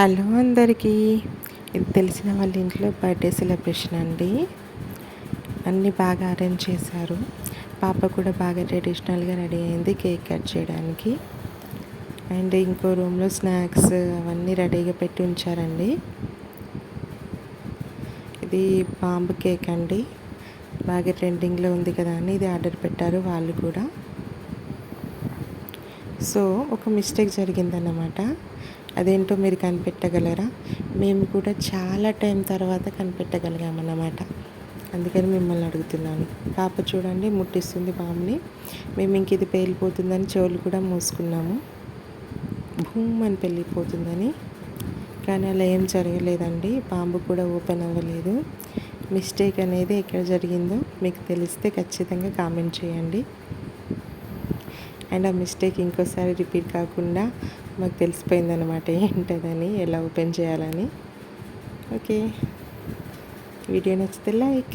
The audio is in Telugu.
హలో అందరికీ. ఇది తెలిసిన వాళ్ళ ఇంట్లో బర్త్డే సెలబ్రేషన్ అండి. అన్నీ బాగా అరేంజ్ చేశారు. పాప కూడా బాగా ట్రెడిషనల్గా రెడీ అయింది కేక్ కట్ చేయడానికి. అండ్ ఇంకో రూమ్లో స్నాక్స్ అవన్నీ రెడీగా పెట్టి ఉంచారండి. ఇది బాంబు కేక్ అండి. బాగా ట్రెండింగ్లో ఉంది కదా అని ఇది ఆర్డర్ పెట్టారు వాళ్ళు కూడా. సో ఒక మిస్టేక్ జరిగిందన్నమాట. అదేంటో మీరు కనిపెట్టగలరా? మేము కూడా చాలా టైం తర్వాత కనిపెట్టగలిగామన్నమాట. అందుకని మిమ్మల్ని అడుగుతున్నాను. పాప చూడండి ముట్టిస్తుంది బామ్ని మేము ఇంక ఇది పేలిపోతుందని చెవులు కూడా మూసుకున్నాము. భూమ్ అని పెళ్ళిపోతుందని కానీ అలా ఏం జరగలేదండి. బాంబు కూడా ఓపెన్ అవ్వలేదు. మిస్టేక్ అనేది ఎక్కడ జరిగిందో మీకు తెలిస్తే ఖచ్చితంగా కామెంట్ చేయండి. అండ్ ఆ మిస్టేక్ ఇంకోసారి రిపీట్ కాకుండా మాకు తెలిసిపోయిందనమాట ఏంటదని ఎలా ఓపెన్ చేయాలని. ఓకే. వీడియో నచ్చితే లైక్.